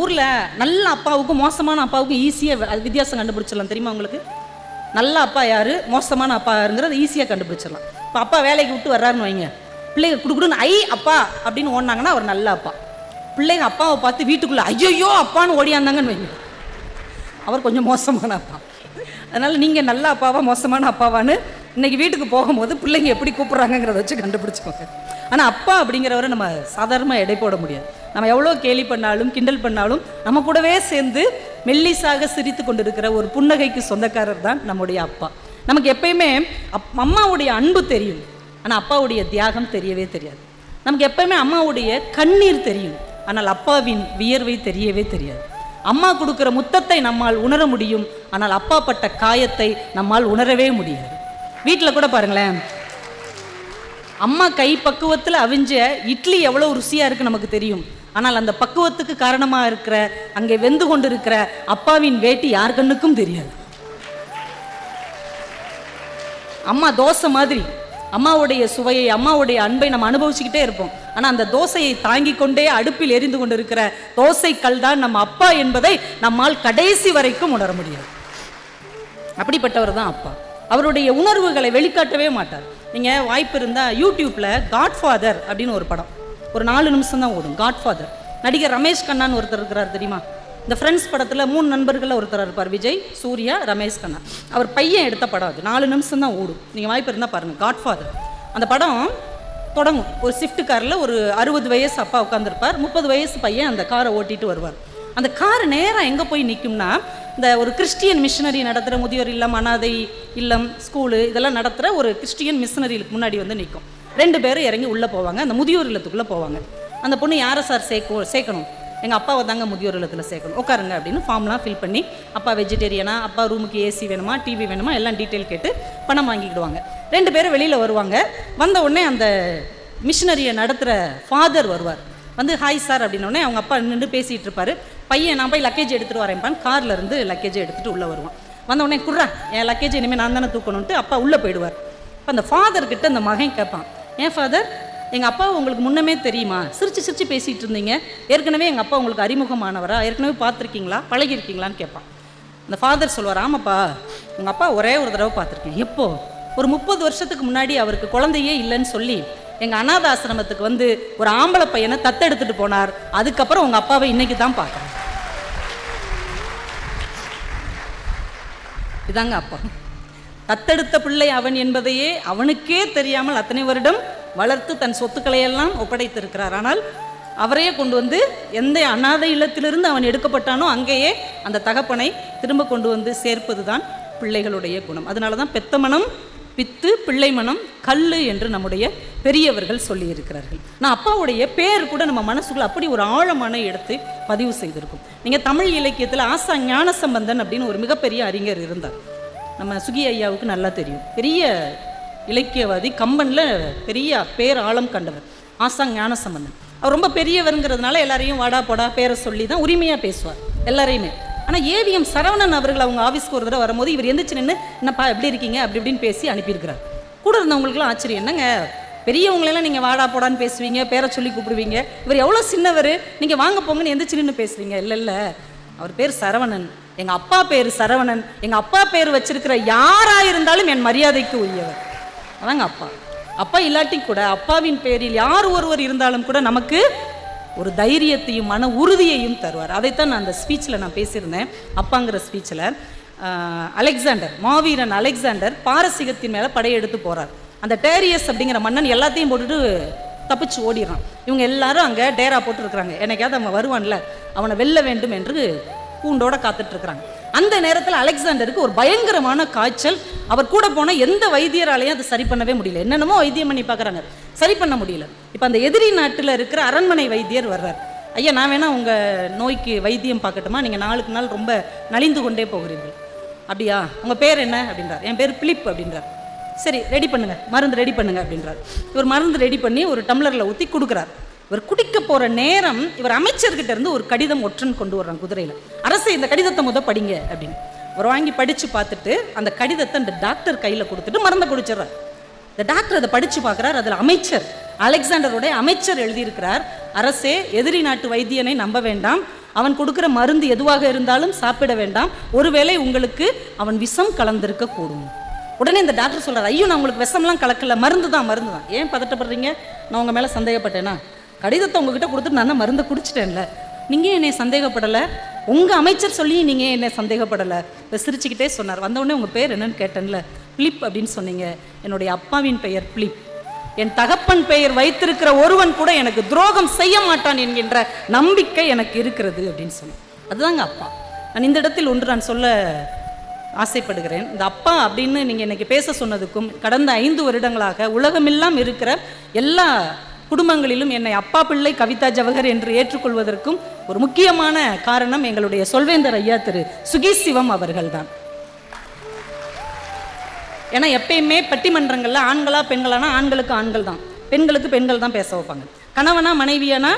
ஊரில் நல்ல அப்பாவுக்கும் மோசமான அப்பாவுக்கும் ஈஸியாக அது வித்தியாசம் கண்டுபிடிச்சிடலாம். தெரியுமா உங்களுக்கு? நல்ல அப்பா யார் மோசமான அப்பா யாருங்கிறது ஈஸியாக கண்டுபிடிச்சிடலாம். இப்போ அப்பா வேலைக்கு விட்டு வர்றாருன்னு வைங்க. பிள்ளைங்க குடுக்குடுன்னு ஐ அப்பா! அப்படின்னு ஓடினாங்கன்னா அவர் நல்ல அப்பா. பிள்ளைங்க அப்பாவை பார்த்து வீட்டுக்குள்ளே ஐயோ அப்பான்னு ஓடியாந்தாங்கன்னு வைங்க. அவர் கொஞ்சம் மோசமான அப்பா. அதனால் நீங்கள் நல்ல அப்பாவா மோசமான அப்பாவான்னு இன்னைக்கு வீட்டுக்கு போகும்போது பிள்ளைங்க எப்படி கூப்பிட்றாங்கங்கிறத வச்சு கண்டுபிடிச்சிக்கோங்க. ஆனால் அப்பா அப்படிங்கிறவரை நம்ம சாதாரணமாக எடை போட முடியாது. நம்ம எவ்வளோ கேலி பண்ணாலும் கிண்டல் பண்ணாலும் நம்ம கூடவே சேர்ந்து மெல்லிசாக சிரித்து கொண்டிருக்கிற ஒரு புன்னகைக்கு சொந்தக்காரர் தான் நம்முடைய அப்பா. நமக்கு எப்பயுமே அப் அம்மாவுடைய அன்பு தெரியும். ஆனால் அப்பாவுடைய தியாகம் தெரியவே தெரியாது. நமக்கு எப்பயுமே அம்மாவுடைய கண்ணீர் தெரியும். ஆனால் அப்பாவின் வியர்வை தெரியவே தெரியாது. அம்மா கொடுக்குற முத்தத்தை நம்மால் உணர முடியும். ஆனால் அப்பா பட்ட காயத்தை நம்மால் உணரவே முடியாது. வீட்டில் கூட பாருங்களேன். அம்மா கை பக்குவத்தில் அவிஞ்ச இட்லி எவ்வளோ ருசியாக இருக்கு நமக்கு தெரியும். ஆனால் அந்த பக்குவத்துக்கு காரணமாக இருக்கிற அங்கே வெந்து கொண்டு இருக்கிற அப்பாவின் வேட்டி யார் கண்ணுக்கும் தெரியாது. அம்மா தோசை மாதிரி. அம்மாவுடைய சுவையை அம்மாவுடைய அன்பை நம்ம அனுபவிச்சுக்கிட்டே இருப்போம். ஆனால் அந்த தோசையை தாங்கி கொண்டே அடுப்பில் எரிந்து கொண்டு இருக்கிற தோசை தோசைக்கல் தான் நம்ம அப்பா என்பதை நம்மால் கடைசி வரைக்கும் உணர முடியாது. அப்படிப்பட்டவர் தான் அப்பா. அவருடைய உணர்வுகளை வெளிக்காட்டவே மாட்டார். நீங்கள் வாய்ப்பு இருந்தால் யூடியூப்பில் காட்ஃபாதர் அப்படின்னு ஒரு படம். ஒரு நாலு நிமிஷம் தான் ஓடும் காட்ஃபாதர் நடிகர் ரமேஷ் கண்ணான்னு ஒருத்தர் இருக்கிறார் தெரியுமா? இந்த ஃப்ரெண்ட்ஸ் படத்தில் மூணு நண்பர்களில் ஒருத்தர் இருப்பார் விஜய் சூர்யா ரமேஷ் கண்ணா. அவர் பையன் எடுத்த படம் அது. நாலு நிமிஷம் தான் ஓடும். நீங்கள் வாய்ப்பு இருந்தால் பாருங்கள் காட்ஃபாதர் அந்த படம் தொடங்கும். ஒரு ஸ்விஃப்ட் காரில் ஒரு அறுபது வயசு அப்பா உட்காந்துருப்பார் முப்பது வயசு பையன் அந்த காரை ஓட்டிட்டு வருவார். அந்த கார் நேராக எங்கே போய் நிற்கும்னா இந்த ஒரு கிறிஸ்டியன் மிஷினரி நடத்துகிற முதியோர் இல்லம் அனாதை இல்லம் ஸ்கூலு இதெல்லாம் நடத்துகிற ஒரு கிறிஸ்டியன் மிஷினரிக்கு முன்னாடி வந்து நிற்கும் ரெண்டு பேரும் இறங்கி உள்ளே போவாங்க. அந்த முதியோர் இல்லத்துக்குள்ளே போவாங்க. அந்த பொண்ணு யாரை சார் சேர்க்க சேர்க்கணும்? எங்கள் அப்பாவை தாங்க முதியோர் இல்லத்தில் சேர்க்கணும். உட்காருங்க அப்படின்னு ஃபார்ம்லாம் ஃபில் பண்ணி அப்பா வெஜிடேரியனா அப்பா ரூமுக்கு ஏசி வேணுமா டிவி வேணுமா எல்லாம் டீட்டெயில் கேட்டு பணம் வாங்கிக்கிடுவாங்க. ரெண்டு பேரும் வெளியில் வருவாங்க. வந்த உடனே அந்த மிஷினரியை நடத்துகிற ஃபாதர் வருவார். வந்து ஹாய் சார் அப்படின்னோடனே அவங்க அப்பா நின்று பேசிகிட்டு இருப்பார். பையன் நான் போய் லக்கேஜ் எடுத்துகிட்டு வரேன்ப்பான் கார்ல இருந்து லக்கேஜை எடுத்துகிட்டு உள்ளே வருவான். வந்த உடனே குர்றா என் லக்கேஜ் இனிமேல் நான் தானே தூக்கணுன்ட்டு அப்பா உள்ளே போயிடுவார். இப்போ அந்த ஃபாதர் கிட்ட அந்த மகன் கேட்பான் ஏன் ஃபாதர் எங்கள் அப்பா உங்களுக்கு முன்னமே தெரியுமா? சிரிச்சு சிரிச்சு பேசிகிட்டு இருந்தீங்க. ஏற்கனவே எங்கள் அப்பா உங்களுக்கு அறிமுகமானவரா? ஏற்கனவே பார்த்துருக்கீங்களா? பழகிருக்கீங்களான்னு கேட்பான். அந்த ஃபாதர் சொல்லுவார் ஆமாப்பா உங்கள் அப்பா ஒரே ஒரு தடவை பார்த்துருக்கேன். எப்போ? ஒரு முப்பது வருஷத்துக்கு முன்னாடி அவருக்கு குழந்தையே இல்லைன்னு சொல்லி எங்கள் அனாத ஆசிரமத்துக்கு வந்து ஒரு ஆம்பளை பையனை தத்தெடுத்துட்டு போனார். அதுக்கப்புறம் உங்கள் அப்பாவை இன்னைக்கு தான் பார்க்குறேன். இதாங்க அப்பா. தத்தெடுத்த பிள்ளை அவன் என்பதையே அவனுக்கே தெரியாமல் அத்தனை வருடம் வளர்த்து தன் சொத்துக்களை எல்லாம் ஒப்படைத்திருக்கிறார். ஆனால் அவரையே கொண்டு வந்து எந்த அனாதை இல்லத்திலிருந்து அவன் எடுக்கப்பட்டானோ அங்கேயே அந்த தகப்பனை திரும்ப கொண்டு வந்து சேர்ப்பது தான் பிள்ளைகளுடைய குணம். அதனால தான் பெத்த மனம் பித்து பிள்ளை மனம் கல் என்று நம்முடைய பெரியவர்கள் சொல்லியிருக்கிறார்கள். நான் அப்பாவுடைய பேர் கூட நம்ம மனசுக்குள்ள அப்படி ஒரு ஆழமான இடத்தை பதிவு செய்திருக்கும். நீங்கள் தமிழ் இலக்கியத்தில் ஆசா ஞானசம்பந்தன் அப்படின்னு ஒரு மிகப்பெரிய அறிஞர் இருந்தார். நம்ம சுகி ஐயாவுக்கு நல்லா தெரியும். பெரிய இலக்கியவாதி கம்பனில் பெரிய பேர் ஆழம் கண்டவர் ஆசா ஞானசம்பந்தன். அவர் ரொம்ப பெரியவருங்கிறதுனால எல்லாரையும் வாடா போடா பேரை சொல்லி தான் உரிமையாக பேசுவார் எல்லாரையுமே. ஆனால் ஏவிஎம் சரவணன் அவர்கள் அவங்க ஆஃபீஸ்க்கு ஒரு தடவை வரும்போது இவர் எந்திரிச்சு நின்று என்னப்பா எப்படி இருக்கீங்க? அப்படி இப்படின்னு பேசி அனுப்பியிருக்கிறார். கூட இருந்தவங்களுக்குலாம் ஆச்சரியம். என்னங்க பெரியவங்களெல்லாம் நீங்கள் வாடா போடான்னு பேசுவீங்க பேரை சொல்லி கூப்பிடுவீங்க. இவர் எவ்வளோ சின்னவர் நீங்கள் வாங்க போங்கன்னு எந்திரிச்சு நின்று பேசுவீங்க. இல்லை இல்லை அவர் பேர் சரவணன். எங்கள் அப்பா பேர் சரவணன். எங்கள் அப்பா பேர் வச்சிருக்கிற யாராக இருந்தாலும் என் மரியாதைக்கு உரியவர். அதாங்க அப்பா. அப்பா இல்லாட்டி கூட அப்பாவின் பேரில் யார் ஒருவர் இருந்தாலும் கூட நமக்கு ஒரு தைரியத்தையும் மன உறுதியையும் தருவார். அதைத்தான் நான் அந்த ஸ்பீச்சில் நான் பேசியிருந்தேன். அப்பாங்கிற ஸ்பீச்சில் அலெக்சாண்டர் மாவீரன் அலெக்சாண்டர் பாரசீகத்தின் மேலே படையெடுத்து போகிறார் அந்த டேரியஸ் அப்படிங்கிற மன்னன் எல்லாத்தையும் போட்டுட்டு தப்பிச்சு ஓடிடுறான். இவங்க எல்லாரும் அங்கே டேரா போட்டுருக்குறாங்க. என்னைக்காவது அவன் வருவான்ல அவனை வெல்ல வேண்டும் என்று கூண்டோட காத்துட்ருக்குறாங்க அந்த நேரத்தில் அலெக்சாண்டருக்கு ஒரு பயங்கரமான காய்ச்சல். அவர் கூட போன எந்த வைத்தியராலையும் அதை சரி பண்ணவே முடியல. என்னென்னமோ வைத்தியம் பண்ணி பார்க்குறாங்க. சரி பண்ண முடியல. இப்போ அந்த எதிரி நாட்டில் இருக்கிற அரண்மனை வைத்தியர் வர்றார். ஐயா நான் வேணா உங்கள் நோய்க்கு வைத்தியம் பார்க்கட்டுமா? நீங்கள் நாளுக்கு நாள் ரொம்ப நலிந்து கொண்டே போகிறீர்கள். அப்படியா? உங்கள் பேர் என்ன? அப்படின்றார். என் பேர் பிலிப் அப்படின்றார். சரி ரெடி பண்ணுங்க. மருந்து ரெடி பண்ணுங்க அப்படின்றார். இவர் மருந்து ரெடி பண்ணி ஒரு டம்ளரில் ஊற்றி கொடுக்குறார். இவர் குடிக்க போகிற நேரம் இவர் அமைச்சர்கிட்ட இருந்து ஒரு கடிதம் ஒற்றன் கொண்டு வர்றான் குதிரையில். அரசு இந்த கடிதத்தை முத படிங்க அப்படின்னு. அவர் வாங்கி படித்து பார்த்துட்டு அந்த கடிதத்தை அந்த டாக்டர் கையில் கொடுத்துட்டு மருந்தை குடிச்சிடுறார். இந்த டாக்டர் அதை படித்து பார்க்குறார். அதில் அமைச்சர் அலெக்சாண்டருடைய அமைச்சர் எழுதியிருக்கிறார் அரசே எதிரி நாட்டு வைத்தியனை நம்ப வேண்டாம். அவன் கொடுக்குற மருந்து எதுவாக இருந்தாலும் சாப்பிட வேண்டாம். ஒருவேளை உங்களுக்கு அவன் விஷம் கலந்திருக்க கூடும். உடனே இந்த டாக்டர் சொல்றாரு ஐயோ நான் உங்களுக்கு விஷம்லாம் கலக்கல. மருந்து தான் மருந்து தான் ஏன் பதட்டப்படுறீங்க? நான் உங்க மேல சந்தேகப்பட்டேனா? கடிதத்தை உங்ககிட்ட கொடுத்துட்டு நான் மருந்தை குடிச்சிட்டேன்ல. நீங்க என்னை சந்தேகப்படலை? உங்கள் அமைச்சர் சொல்லி நீங்கள் என்னை சந்தேகப்படலை? இப்போ சிரிச்சுக்கிட்டே சொன்னார். வந்தவுடனே உங்கள் பேர் என்னன்னு கேட்டேன்ல. பிலிப் அப்படின்னு சொன்னீங்க. என்னுடைய அப்பாவின் பெயர் பிளிப் என் தகப்பன் பெயர் வைத்திருக்கிற ஒருவன் கூட எனக்கு துரோகம் செய்ய மாட்டான் என்கின்ற நம்பிக்கை எனக்கு இருக்கிறது அப்படின்னு சொன்னேன் அதுதாங்க அப்பா. நான் இந்த இடத்தில் ஒன்று நான் சொல்ல ஆசைப்படுகிறேன். இந்த அப்பா அப்படின்னு நீங்கள் இன்னைக்கு பேச சொன்னதுக்கும் கடந்த ஐந்து வருடங்களாக உலகமெல்லாம் இருக்கிற எல்லா குடும்பங்களிலும் என்னை அப்பா பிள்ளை கவிதா ஜவஹர் என்று ஏற்றுக்கொள்வதற்கும் ஒரு முக்கியமான காரணம் எங்களுடைய சொல்வேந்தர் ஐயா திரு சுகீஷ் சிவம் அவர்கள்தான். ஏன்னா எப்பயுமே பட்டிமன்றங்களில் ஆண்களா பெண்களானா ஆண்களுக்கு ஆண்கள் தான். பெண்களுக்கு பெண்கள் தான் பேச வைப்பாங்க. கணவனா மனைவியானா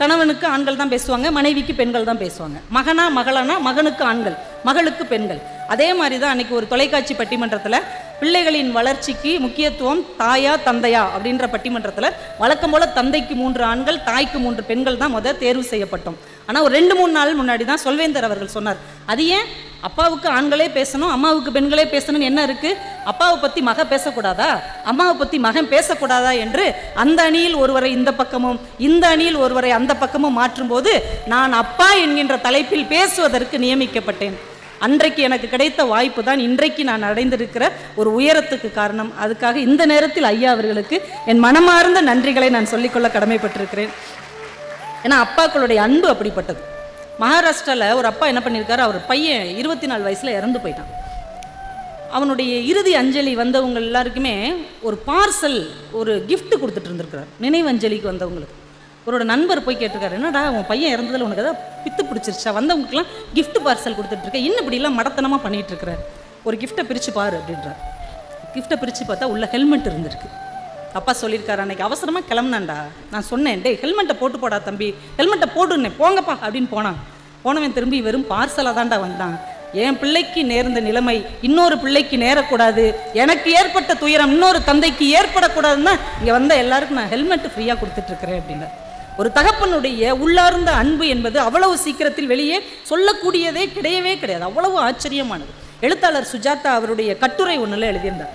கணவனுக்கு ஆண்கள் தான் பேசுவாங்க மனைவிக்கு பெண்கள் தான் பேசுவாங்க. மகனா மகளானா மகனுக்கு ஆண்கள் மகளுக்கு பெண்கள். அதே மாதிரி தான் அன்னைக்கு ஒரு தொலைக்காட்சி பட்டிமன்றத்தில் பிள்ளைகளின் வளர்ச்சிக்கு முக்கியத்துவம் தாயா தந்தையா அப்படின்ற பட்டிமன்றத்தில் வழக்கம் போல தந்தைக்கு மூன்று ஆண்கள் தாய்க்கு மூன்று பெண்கள் தான் முதல் தேர்வு செய்யப்பட்டோம். ஆனால் ஒரு ரெண்டு மூணு நாள் முன்னாடி தான் சொல்வேந்தர் அவர்கள் சொன்னார். அது ஏன்? அப்பாவுக்கு ஆண்களே பேசணும் அம்மாவுக்கு பெண்களே பேசணும்னு என்ன இருக்குது அப்பாவை பற்றி மக பேசக்கூடாதா? அம்மாவை பற்றி மகன் பேசக்கூடாதா என்று அந்த அணியில் ஒருவரை இந்த பக்கமும் இந்த அணியில் ஒருவரை அந்த பக்கமும் மாற்றும்போது நான் அப்பா என்கின்ற தலைப்பில் பேசுவதற்கு நியமிக்கப்பட்டேன். அன்றைக்கு எனக்கு கிடைத்த வாய்ப்பு தான் இன்றைக்கு நான் அடைந்திருக்கிற ஒரு உயரத்துக்கு காரணம். அதுக்காக இந்த நேரத்தில் ஐயா அவர்களுக்கு என் மனமார்ந்த நன்றிகளை நான் சொல்லிக்கொள்ள கடமைப்பட்டிருக்கிறேன். ஏன்னா அப்பாக்களுடைய அன்பு அப்படிப்பட்டது. மகாராஷ்டிராவில் ஒரு அப்பா என்ன பண்ணியிருக்காரு அவர் பையன் இருபத்தி நாலு வயசில் இறந்து போயிட்டான். அவனுடைய இறுதி அஞ்சலி வந்தவங்க எல்லாருக்குமே ஒரு பார்சல் ஒரு கிஃப்ட் கொடுத்துட்டு இருந்திருக்கிறார். நினைவஞ்சலிக்கு வந்தவங்களுக்கு. அவரோட நண்பர் போய் கேட்டிருக்காரு. என்னடா உன் பையன் இறந்ததில் உனக்கு ஏதாவது பித்து பிடிச்சிருச்சா? வந்தவங்களுக்குலாம் கிஃப்ட் பார்சல் கொடுத்துட்டு இருக்கேன். இன்னும் இப்படிலாம் மடத்தனமாக பண்ணிட்டு இருக்கிறார் ஒரு கிஃப்ட்டை பிரித்து பாரு அப்படின்றார். கிஃப்ட்டை பிரித்து பார்த்தா உள்ள ஹெல்மெட் இருந்திருக்கு. அப்பா சொல்லியிருக்காரு அன்னைக்கு அவசரமாக கிளம்புனான்டா. நான் சொன்னேன் டே ஹெல்மெட்டை போட்டு போடா தம்பி. ஹெல்மெட்டை போட்டுன்னே போங்கப்பா அப்படின்னு போனான். போனவன் திரும்பி வெறும் பார்சலாக தான்டா வந்தான். என் பிள்ளைக்கு நேர்ந்த நிலைமை இன்னொரு பிள்ளைக்கு நேரக்கூடாது. எனக்கு ஏற்பட்ட துயரம் இன்னொரு தந்தைக்கு ஏற்படக்கூடாதுன்னா இங்கே வந்த எல்லாருக்கும் நான் ஹெல்மெட் ஃப்ரீயாக கொடுத்துட்ருக்குறேன் அப்படின்னா ஒரு தகப்பனுடைய உள்ளார்ந்த அன்பு என்பது அவ்வளவு சீக்கிரத்தில் வெளியே சொல்லக்கூடியதே கிடையவே கிடையாது. அவ்வளவு ஆச்சரியமானது. எழுத்தாளர் சுஜாதா அவருடைய கட்டுரை ஒன்றில் எழுதியிருந்தார்.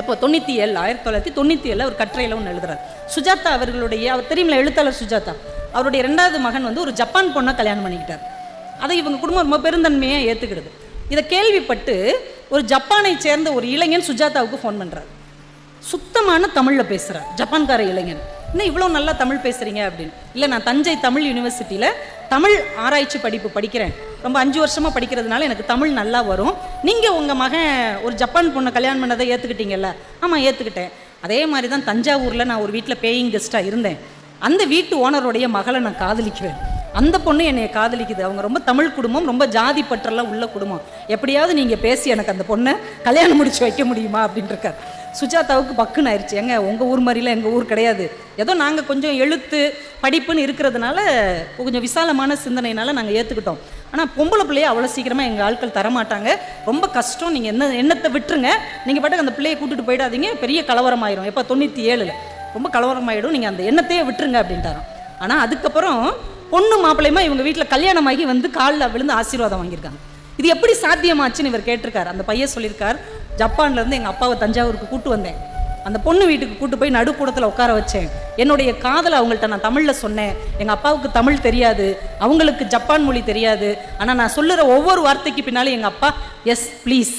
இப்போ தொண்ணூற்றி ஏழு ஆயிரத்தி தொள்ளாயிரத்தி தொண்ணூற்றி ஏழில் ஒரு கட்டுரையில் ஒன்று எழுதுறார். சுஜாதா அவர்களுடைய அவர் தெரியுமில்ல எழுத்தாளர் சுஜாதா? அவருடைய ரெண்டாவது மகன் வந்து ஒரு ஜப்பான் பொண்ணை கல்யாணம் பண்ணிக்கிட்டார். அதை இவங்க குடும்பம் ரொம்ப பெருந்தன்மையாக ஏற்றுக்கிடுது இதை கேள்விப்பட்டு ஒரு ஜப்பானை சேர்ந்த ஒரு இளைஞன் சுஜாதாவுக்கு ஃபோன் பண்ணுறார் சுத்தமான தமிழில் பேசுகிறார் ஜப்பான்கார இளைஞன். இன்னும் இவ்வளோ நல்லா தமிழ் பேசுகிறீங்க அப்படின்னு. இல்லை நான் தஞ்சை தமிழ் யூனிவர்சிட்டியில் தமிழ் ஆராய்ச்சி படிப்பு படிக்கிறேன். ரொம்ப அஞ்சு வருஷமாக படிக்கிறதுனால எனக்கு தமிழ் நல்லா வரும். நீங்கள் உங்கள் மகன் ஒரு ஜப்பான் பொண்ணை கல்யாணம் பண்ணதை ஏற்றுக்கிட்டீங்கல்ல ஆமாம் ஏற்றுக்கிட்டேன் அதே மாதிரி தான் தஞ்சாவூரில் நான் ஒரு வீட்டில் பேயிங் கெஸ்ட்டாக இருந்தேன். அந்த வீட்டு ஓனருடைய மகளை நான் காதலிக்குவேன். அந்த பொண்ணு என்னை காதலிக்குது. அவங்க ரொம்ப தமிழ் குடும்பம் ரொம்ப ஜாதி பற்றெல்லாம் உள்ள குடும்பம். எப்படியாவது நீங்கள் பேசி எனக்கு அந்த பொண்ணை கல்யாணம் முடிச்சு வைக்க முடியுமா அப்படின்னு இருக்கார். சுஜாதாவுக்கு பக்குன்னு ஆயிடுச்சு எங்க உங்கள் ஊர் மாதிரிலாம் எங்கள் ஊர் கிடையாது. ஏதோ நாங்கள் கொஞ்சம் எழுத்து படிப்புன்னு இருக்கிறதுனால கொஞ்சம் விசாலமான சிந்தனையினால் நாங்கள் ஏற்றுக்கிட்டோம் ஆனால் பொம்பளை பிள்ளையை அவ்வளோ சீக்கிரமாக எங்கள் ஆட்கள் தரமாட்டாங்க. ரொம்ப கஷ்டம். நீங்கள் என்ன எண்ணத்தை விட்டுருங்க. நீங்கள் பாட்டுக்கு அந்த பிள்ளையை கூட்டிட்டு போயிடாதீங்க. பெரிய கலவரம் ஆயிரும் எப்போ? தொண்ணூற்றி ஏழில் ரொம்ப கலவரம் ஆகிடும் நீங்கள் அந்த எண்ணத்தையே விட்டுருங்க அப்படின்ட்டாராம். ஆனால் அதுக்கப்புறம் பொண்ணு மாப்பிள்ளையுமா இவங்க வீட்டில் கல்யாணமாகி வந்து காலில் விழுந்து ஆசீர்வாதம் வாங்கியிருக்காங்க. இது எப்படி சாத்தியமாச்சுன்னு இவர் கேட்டிருக்காரு. அந்த பையன் சொல்லியிருக்கார். ஜப்பான்லேருந்து எங்கள் அப்பாவை தஞ்சாவூருக்கு கூட்டு வந்தேன். அந்த பொண்ணு வீட்டுக்கு கூட்டு போய் நடுக்கூடத்தில் உட்கார வச்சேன். என்னுடைய காதலை அவங்கள்ட்ட நான் தமிழில் சொன்னேன். எங்கள் அப்பாவுக்கு தமிழ் தெரியாது. அவங்களுக்கு ஜப்பான் மொழி தெரியாது. ஆனால் நான் சொல்லுற ஒவ்வொரு வார்த்தைக்கு பின்னாலும் எங்கள் அப்பா yes please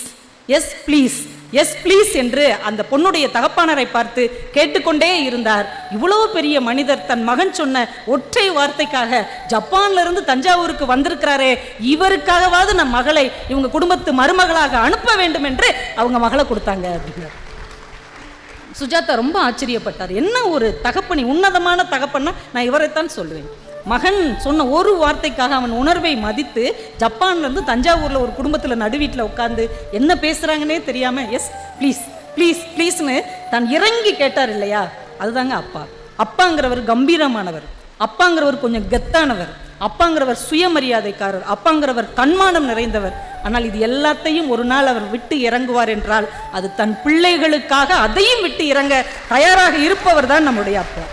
yes please yes please என்று அந்த பொண்ணுடைய தகப்பானரை பார்த்து கேட்டுக்கொண்டே இருந்தார். இவ்வளவு பெரிய மனிதர் தன் மகன் சொன்ன ஒற்றை வார்த்தைக்காக ஜப்பான்ல இருந்து தஞ்சாவூருக்கு வந்திருக்கிறாரே இவருக்காகவாவது நம் மகளை இவங்க குடும்பத்து மருமகளாக அனுப்ப வேண்டும் என்று அவங்க மகளை கொடுத்தாங்க அப்படிங்கிறார் சுஜாதா ரொம்ப ஆச்சரியப்பட்டார். என்ன ஒரு தகப்பனி உன்னதமான தகப்பன்னா நான் இவரைத்தான் சொல்லுவேன் மகன் சொன்ன ஒரு வார்த்தைக்காக அவன் உணர்வை மதித்து ஜப்பான்லேருந்து தஞ்சாவூரில் ஒரு குடும்பத்தில் நடுவீட்டில் உட்காந்து என்ன பேசுகிறாங்கன்னே தெரியாமல் எஸ் ப்ளீஸ் ப்ளீஸ் ப்ளீஸ்னு தான் இறங்கி கேட்டார் இல்லையா? அதுதாங்க அப்பா. அப்பாங்கிறவர் கம்பீரமானவர். அப்பாங்கிறவர் கொஞ்சம் கெத்தானவர். அப்பாங்கிறவர் சுயமரியாதைக்காரர். அப்பாங்கிறவர் தன்மானம் நிறைந்தவர். ஆனால் இது எல்லாத்தையும் ஒரு நாள் அவர் விட்டு இறங்குவார் என்றால் அது தன் பிள்ளைகளுக்காக அதையும் விட்டு இறங்க தயாராக இருப்பவர் தான் நம்முடைய அப்பா.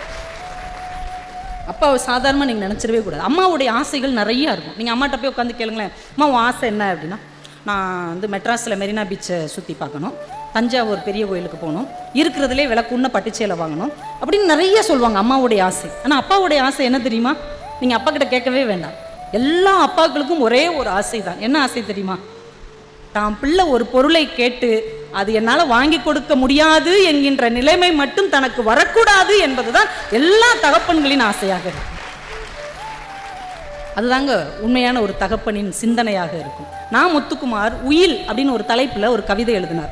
அப்பாவை சாதாரணமாக நீங்கள் நினச்சிடவே கூடாது. அம்மாவுடைய ஆசைகள் நிறையா இருக்கும். நீங்கள் அம்மாட்ட போய் உட்காந்து கேளுங்களேன் அம்மா உன் ஆசை என்ன? அப்படின்னா நான் வந்து மெட்ராஸில் மெரினா பீச்சை சுற்றி பார்க்கணும். தஞ்சாவூர் பெரிய கோயிலுக்கு போகணும். இருக்கிறதுலே விளக்குன்ன பட்டுச்சேலை வாங்கணும். அப்படின்னு நிறைய சொல்லுவாங்க அம்மாவுடைய ஆசை. ஆனால் அப்பாவுடைய ஆசை என்ன தெரியுமா? நீங்கள் அப்பா கிட்ட கேட்கவே வேண்டாம். எல்லா அப்பாக்களுக்கும் ஒரே ஒரு ஆசை தான் என்ன ஆசை தெரியுமா? தான் பிள்ளை ஒரு பொருளை கேட்டு அது என்னால் வாங்கி கொடுக்க முடியாது என்கின்ற நிலைமை மட்டும் தனக்கு வரக்கூடாது என்பதுதான் எல்லா தகப்பன்களின் ஆசையாக இருக்கும் அதுதாங்க உண்மையான ஒரு தகப்பனின் சிந்தனையாக இருக்கும். நான் முத்துக்குமார் உயில் அப்படின்னு ஒரு தலைப்பில் ஒரு கவிதை எழுதினார்.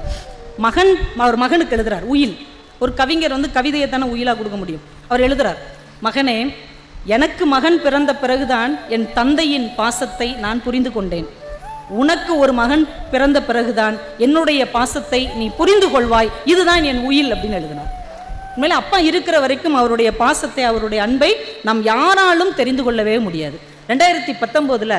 மகன் அவர் மகனுக்கு எழுதுறார் உயில். ஒரு கவிஞர் வந்து கவிதையை தானே உயிலாக கொடுக்க முடியும். அவர் எழுதுறார் மகனே எனக்கு மகன் பிறந்த பிறகுதான் என் தந்தையின் பாசத்தை நான் புரிந்து கொண்டேன். உனக்கு ஒரு மகன் பிறந்த பிறகுதான் என்னுடைய பாசத்தை நீ புரிந்து கொள்வாய். இதுதான் என் உயில் அப்படின்னு எழுதினார். உண்மையில அப்பா இருக்கிற வரைக்கும் அவருடைய பாசத்தை அவருடைய அன்பை நாம் யாராலும் தெரிந்து கொள்ளவே முடியாது. ரெண்டாயிரத்தி பத்தொம்போதில்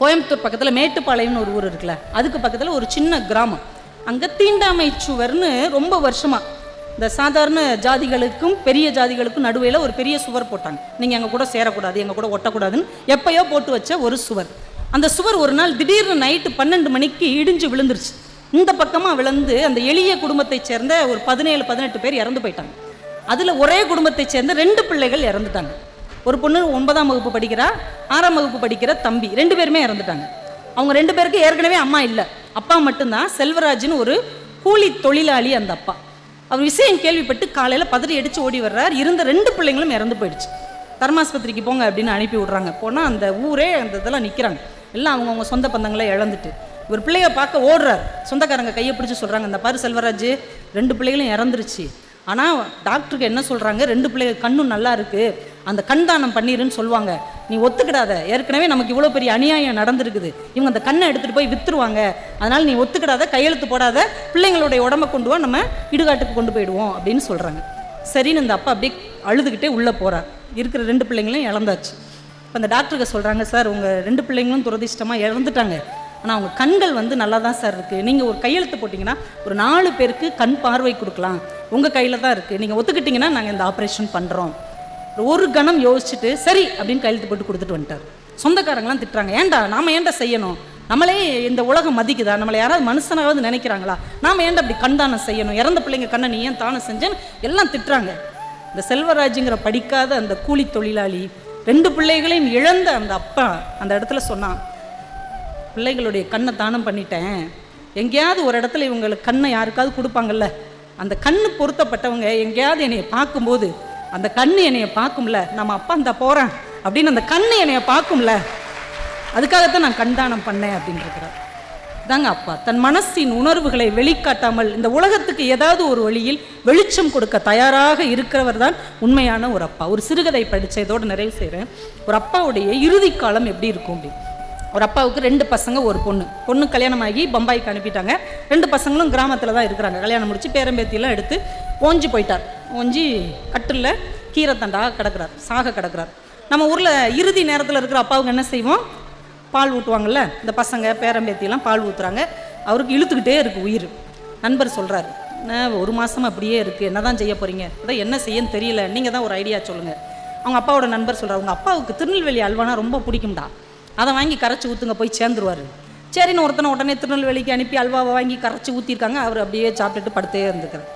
கோயம்புத்தூர் பக்கத்தில் மேட்டுப்பாளையம்னு ஒரு ஊர் இருக்குல்ல அதுக்கு பக்கத்தில் ஒரு சின்ன கிராமம். அங்கே தீண்டாமை சுவர்னு ரொம்ப வருஷமாக இந்த சாதாரண ஜாதிகளுக்கும் பெரிய ஜாதிகளுக்கும் நடுவில் ஒரு பெரிய சுவர் போட்டாங்க. நீங்கள் எங்கள் கூட சேரக்கூடாது எங்கள் கூட ஒட்டக்கூடாதுன்னு எப்பயோ போட்டு வச்ச ஒரு சுவர். அந்த சுவர் ஒரு நாள் திடீர்னு நைட்டு பன்னெண்டு மணிக்கு இடிஞ்சு விழுந்துருச்சு. இந்த பக்கமாக விழுந்து அந்த எளிய குடும்பத்தைச் சேர்ந்த ஒரு பதினேழு பதினெட்டு பேர் இறந்து போயிட்டாங்க. அதில் ஒரே குடும்பத்தைச் சேர்ந்த ரெண்டு பிள்ளைகள் இறந்துட்டாங்க. ஒரு பொண்ணு ஒன்பதாம் வகுப்பு படிக்கிறா ஆறாம் வகுப்பு படிக்கிற தம்பி. ரெண்டு பேருமே இறந்துட்டாங்க. அவங்க ரெண்டு பேருக்கு ஏற்கனவே அம்மா இல்லை. அப்பா மட்டும்தான் செல்வராஜ்னு ஒரு கூலி தொழிலாளி அந்த அப்பா. அவர் விஷயம் கேள்விப்பட்டு காலையில் பதறி அடித்து ஓடி வர்றார். இருந்த ரெண்டு பிள்ளைங்களும் இறந்து போயிடுச்சு. தர்மாஸ்பத்திரிக்கு போங்க அப்படின்னு அனுப்பி விட்றாங்க. போனால் அந்த ஊரே அந்த இதெல்லாம் நிற்கிறாங்க எல்லாம் அவங்கவுங்க சொந்த பந்தங்களை இழந்துட்டு. ஒரு பிள்ளைய பார்க்க ஓடுறார். சொந்தக்காரங்க கையை பிடிச்சி சொல்கிறாங்க இந்த பாரு செல்வராஜ் ரெண்டு பிள்ளைகளும் இறந்துருச்சு. ஆனால் டாக்டருக்கு என்ன சொல்கிறாங்க ரெண்டு பிள்ளைங்க கண்ணும் நல்லா இருக்குது அந்த கண் தானம் பண்ணிடுன்னு சொல்லுவாங்க. நீ ஒத்துக்கிடாத. ஏற்கனவே நமக்கு இவ்வளோ பெரிய அநியாயம் நடந்திருக்குது. இவங்க அந்த கண்ணை எடுத்துகிட்டு போய் வித்துருவாங்க. அதனால் நீ ஒத்துக்கிடாத கையெழுத்து போடாத. பிள்ளைங்களுடைய உடம்ப கொண்டு வா நம்ம இடுகாட்டுக்கு கொண்டு போயிடுவோம் அப்படின்னு சொல்கிறாங்க சரின்னு இந்த அப்பா அப்படியே அழுதுகிட்டே உள்ளே போகிறார் இருக்கிற ரெண்டு பிள்ளைங்களையும் இழந்தாச்சு. இப்போ அந்த டாக்டருக்கு சொல்கிறாங்க சார் உங்கள் ரெண்டு பிள்ளைங்களும் துரதிர்ஷ்டமாக இறந்துட்டாங்க. ஆனால் அவங்க கண்கள் வந்து நல்லா தான் சார் இருக்குது நீங்கள் ஒரு கையெழுத்து போட்டிங்கன்னா ஒரு நாலு பேருக்கு கண் பார்வை கொடுக்கலாம். உங்கள் கையில் தான் இருக்குது நீங்கள் ஒத்துக்கிட்டிங்கன்னா நாங்கள் இந்த ஆப்ரேஷன் பண்ணுறோம் ஒரு கணம் யோசிச்சுட்டு சரி அப்படின்னு கையெழுத்து போட்டு கொடுத்துட்டு வந்துட்டார். சொந்தக்காரங்களாம் திட்டுறாங்க ஏன்டா நாம ஏன்டா செய்யணும்? நம்மளே இந்த உலகம் மதிக்குதா? நம்மளை யாராவது மனுஷனாவது நினைக்கிறாங்களா? நாம் ஏன்டா அப்படி கண்தானம் செய்யணும்? இறந்த பிள்ளைங்க கண்ணை நீ ஏன் தானம் செஞ்சேன்னு எல்லாம் திட்டுறாங்க. இந்த செல்வராஜுங்கிற படிக்காத அந்த கூலி தொழிலாளி ரெண்டு பிள்ளைகளையும் இழந்த அந்த அப்பா அந்த இடத்துல சொன்னான் பிள்ளைகளுடைய கண்ணை தானம் பண்ணிட்டேன். எங்கேயாவது ஒரு இடத்துல இவங்களுக்கு கண்ணை யாருக்காவது கொடுப்பாங்கல்ல? அந்த கண்ணு பொருத்தப்பட்டவங்க எங்கேயாவது என்னையை பார்க்கும்போது அந்த கண்ணு என்னைய பார்க்கும்ல? நம்ம அப்பா இந்த போகிறேன் அப்படின்னு அந்த கண்ணு என்னைய பார்க்கும்ல? அதுக்காகத்தான் நான் கண்தானம் பண்ணேன் அப்படின்னு இருக்கிறேன் தாங்க அப்பா. தன் மனசின் உணர்வுகளை வெளிக்காட்டாமல் இந்த உலகத்துக்கு ஏதாவது ஒரு வழியில் வெளிச்சம் கொடுக்க தயாராக இருக்கிறவர் தான் உண்மையான ஒரு அப்பா. ஒரு சிறுகதை படித்த இதோடு நிறைவு செய்கிறேன் ஒரு அப்பாவுடைய இறுதி காலம் எப்படி இருக்கும் அப்படின்னு ஒரு அப்பாவுக்கு ரெண்டு பசங்க ஒரு பொண்ணு. பொண்ணு கல்யாணம் ஆகி பம்பாய்க்கு அனுப்பிட்டாங்க. ரெண்டு பசங்களும் கிராமத்தில் தான் இருக்கிறாங்க. கல்யாணம் முடிச்சு பேரம்பேத்தியெல்லாம் எடுத்து ஓஞ்சி போயிட்டார். ஓஞ்சி கட்டில் கீரைத்தண்டாக கிடக்கிறார் சாக கிடக்கிறார். நம்ம ஊரில் இறுதி நேரத்தில் இருக்கிற அப்பாவுக்கு என்ன செய்வோம்? பால் ஊட்டுவாங்கல்ல இந்த பசங்க பேரம்பேத்தியெல்லாம் பால் ஊற்றுறாங்க அவருக்கு இழுத்துக்கிட்டே இருக்குது உயிர். நண்பர் சொல்கிறாரு ஒரு மாதம் அப்படியே இருக்குது என்ன தான் செய்ய போகிறீங்க அதான் என்ன செய்யன்னு தெரியல நீங்கள் தான் ஒரு ஐடியா சொல்லுங்கள் அவங்க அப்பாவோட நண்பர் சொல்கிறார் உங்கள் அப்பாவுக்கு திருநெல்வேலி அல்வானா ரொம்ப பிடிக்கும்டா. அதை வாங்கி கரைச்சி ஊற்றுங்க போய் சேர்ந்துருவார். சரின்னு ஒருத்தனை உடனே திருநெல்வேலிக்கு அனுப்பி அல்வாவை வாங்கி கரைச்சி ஊற்றிருக்காங்க அவர் அப்படியே சாப்பிட்டுட்டு படுத்தே இருந்துக்கிறார்.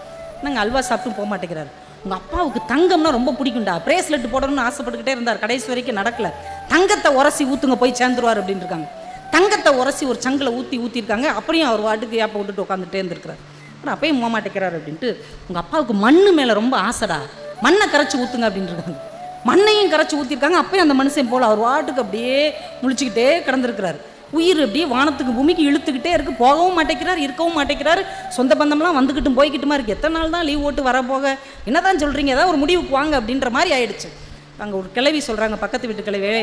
நாங்கள் அல்வா சாப்பிட்டு போக மாட்டேங்கிறார். உங்கள் அப்பாவுக்கு தங்கம்னா ரொம்ப பிடிக்கும்டா. பிரேஸ்லெட் போடணும்னு ஆசைப்பட்டுக்கிட்டே இருந்தார். கடைசி வரைக்கும் நடக்கல. தங்கத்தை உரசி ஊற்றுங்க போய் சேர்ந்துருவார் அப்படின்னு இருக்காங்க தங்கத்தை உரசி ஒரு சங்கில் ஊற்றி ஊற்றிருக்காங்க அப்படியும் அவர் வாட்டுக்கு ஏப்ப விட்டுட்டு உட்காந்துட்டே இருந்திருக்கிறார். அப்புறம் அப்பயும் போக அப்படின்ட்டு உங்கள் அப்பாவுக்கு மண்ணு மேலே ரொம்ப ஆசைடா. மண்ணை கரைச்சி ஊற்றுங்க அப்படின்னு இருக்காங்க மண்ணையும் கரைச்சி ஊற்றிருக்காங்க அப்பயும் அந்த மனுஷன் போல் அவர் வாட்டுக்கு அப்படியே முழிச்சுக்கிட்டே கிடந்திருக்கிறார். உயிர் அப்படியே வானத்துக்கு பூமிக்கு இழுத்துக்கிட்டே இருக்கு. போகவும் மாட்டேங்கிறார் இருக்கவும் மாட்டேங்கிறார். சொந்த பந்தம்லாம் வந்துக்கிட்டும் போய்கிட்டுமா இருக்கு. எத்தனை நாள் தான் லீவ் ஓட்டு வரப்போக? என்னதான் சொல்கிறீங்க ஏதாவது ஒரு முடிவுக்கு வாங்க அப்படின்ற மாதிரி ஆயிடுச்சு. அங்கே ஒரு கிளவி சொல்கிறாங்க பக்கத்து வீட்டு கிளவே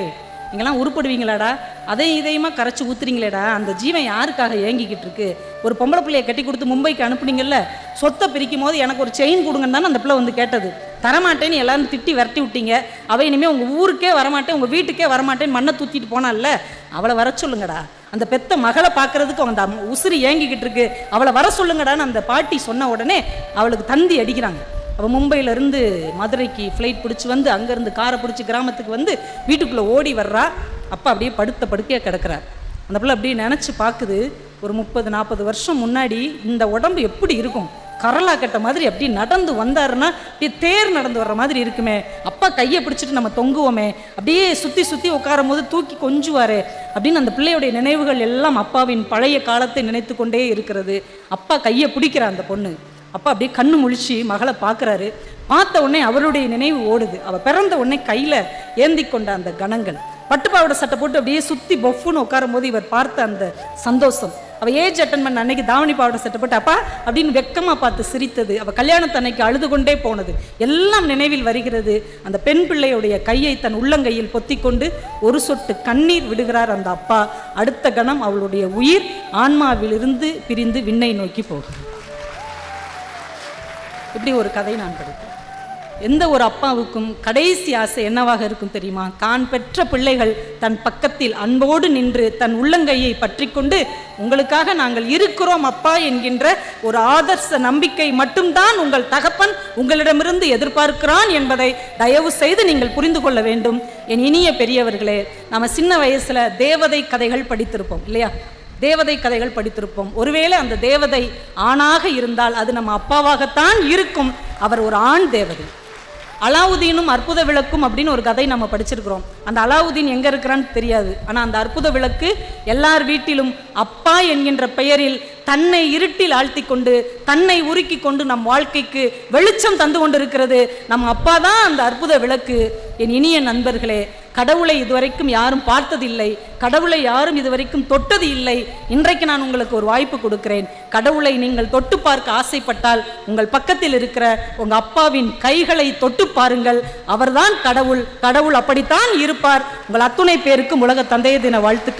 நீங்களாம் உருப்படுவீங்களாடா? அதையும் இதையுமா கரைச்சி ஊத்துறீங்களேடா? அந்த ஜீவன் யாருக்காக ஏங்கிக்கிட்டு இருக்கு? ஒரு பொம்பளை பிள்ளையை கட்டி கொடுத்து மும்பைக்கு அனுப்புனீங்கல்ல? சொத்தை பிரிக்கும் போது எனக்கு ஒரு செயின் கொடுங்கன்னு தானே அந்த பிள்ளை வந்து கேட்டது. தரமாட்டேன்னு எல்லாரும் திட்டி விரட்டி விட்டீங்க. அவ இனிமேல் உங்கள் ஊருக்கே வரமாட்டேன் உங்கள் வீட்டுக்கே வரமாட்டேன்னு மண்ணை தூத்திட்டு போனால அவளை வர சொல்லுங்கடா. அந்த பெத்த மகளை பார்க்கறதுக்கு அந்த உசுறு ஏங்கிக்கிட்டு இருக்கு. அவளை வர சொல்லுங்கடான்னு அந்த பாட்டி சொன்ன உடனே அவளுக்கு தந்தி அடிக்கிறாங்க. அவள் மும்பையிலேருந்து மதுரைக்கு ஃப்ளைட் பிடிச்சி வந்து அங்கேருந்து காரை பிடிச்சி கிராமத்துக்கு வந்து வீட்டுக்குள்ளே ஓடி வர்றா. அப்பா அப்படியே படுத்த படுக்கையாக கிடக்கிறார். அந்த பிள்ளை அப்படியே நினச்சி பார்க்குது. ஒரு முப்பது நாற்பது வருஷம் முன்னாடி இந்த உடம்பு எப்படி இருக்கும்? கரலா கட்ட மாதிரி அப்படி நடந்து வந்தாருன்னா அப்படியே தேர் நடந்து வர்ற மாதிரி இருக்குமே. அப்பா கையை பிடிச்சிட்டு நம்ம தொங்குவோமே. அப்படியே சுற்றி சுற்றி உட்காரும் போது தூக்கி கொஞ்சுவார் அப்படின்னு அந்த பிள்ளையுடைய நினைவுகள் எல்லாம் அப்பாவின் பழைய காலத்தை நினைத்து கொண்டே இருக்கிறது. அப்பா கையை பிடிக்கிற அந்த பொண்ணு. அப்பா அப்படியே கண்ணு முழிச்சு மகளை பார்க்குறாரு. பார்த்த உடனே அவருடைய நினைவு ஓடுது. அவள் பிறந்த உடனே கையில் ஏந்தி கொண்ட அந்த கணங்கள். பட்டுப்பாவோட சட்டை போட்டு அப்படியே சுற்றி பொஃப்னு உட்காரும் போது இவர் பார்த்த அந்த சந்தோஷம். அவள் ஏஜ் அட்டன் பண்ண அன்னைக்கு தாவணி பாவோட சட்டை போட்டு அப்பா அப்படின்னு வெக்கமாக பார்த்து சிரித்தது. அவள் கல்யாணத்து அன்னைக்கு அழுது கொண்டே போனது. எல்லாம் நினைவில் வருகிறது. அந்த பெண் பிள்ளையுடைய கையை தன் உள்ளங்கையில் பொத்திக்கொண்டு ஒரு சொட்டு கண்ணீர் விடுகிறார் அந்த அப்பா. அடுத்த கணம் அவளுடைய உயிர் ஆன்மாவிலிருந்து பிரிந்து விண்ணை நோக்கி போகும். இப்படி ஒரு கதை நான் படித்தேன். எந்த ஒரு அப்பாவுக்கும் கடைசி ஆசை என்னவாக இருக்கும் தெரியுமா? தான் பெற்ற பிள்ளைகள் தன் பக்கத்தில் அன்போடு நின்று தன் உள்ளங்கையை பற்றி கொண்டு உங்களுக்காக நாங்கள் இருக்கிறோம் அப்பா என்கின்ற ஒரு ஆதர்ச நம்பிக்கை மட்டும்தான் உங்கள் தகப்பன் உங்களிடமிருந்து எதிர்பார்க்கிறான் என்பதை தயவு செய்து நீங்கள் புரிந்து கொள்ள வேண்டும். என் இனிய பெரியவர்களே நம்ம சின்ன வயசுல தேவதை கதைகள் படித்திருப்போம் இல்லையா? தேவதை கதைகள் படித்திருப்போம். ஒருவேளை அந்த தேவதை ஆணாக இருந்தால் அது நம்ம அப்பாவாகத்தான் இருக்கும். அவர் ஒரு ஆண் தேவதை. அலாவுதீனும் அற்புத விளக்கும் அப்படின்னு ஒரு கதை நம்ம படிச்சிருக்கிறோம். அந்த அலாவுதீன் எங்கே இருக்கிறான்னு தெரியாது. ஆனால் அந்த அற்புத விளக்கு எல்லார் வீட்டிலும் அப்பா என்கின்ற பெயரில் தன்னை இருட்டில் ஆழ்த்தி கொண்டு தன்னை உருக்கி கொண்டு நம் வாழ்க்கைக்கு வெளிச்சம் தந்து கொண்டிருக்கிறது. நம் அப்பா தான் அந்த அற்புத விளக்கு. என் இனிய நண்பர்களே கடவுளை இதுவரைக்கும் யாரும் பார்த்ததில்லை. கடவுளை யாரும் இதுவரைக்கும் தொட்டது இல்லை. இன்றைக்கு நான் உங்களுக்கு ஒரு வாய்ப்பு கொடுக்கிறேன். கடவுளை நீங்கள் தொட்டு பார்க்க ஆசைப்பட்டால் உங்கள் பக்கத்தில் இருக்கிற உங்க அப்பாவின் கைகளை தொட்டு பாருங்கள். அவர்தான் கடவுள். கடவுள் அப்படித்தான் இருப்பார். உங்கள் அத்துணை பேருக்கும் உலக தந்தைய தின வாழ்த்துக்கள்.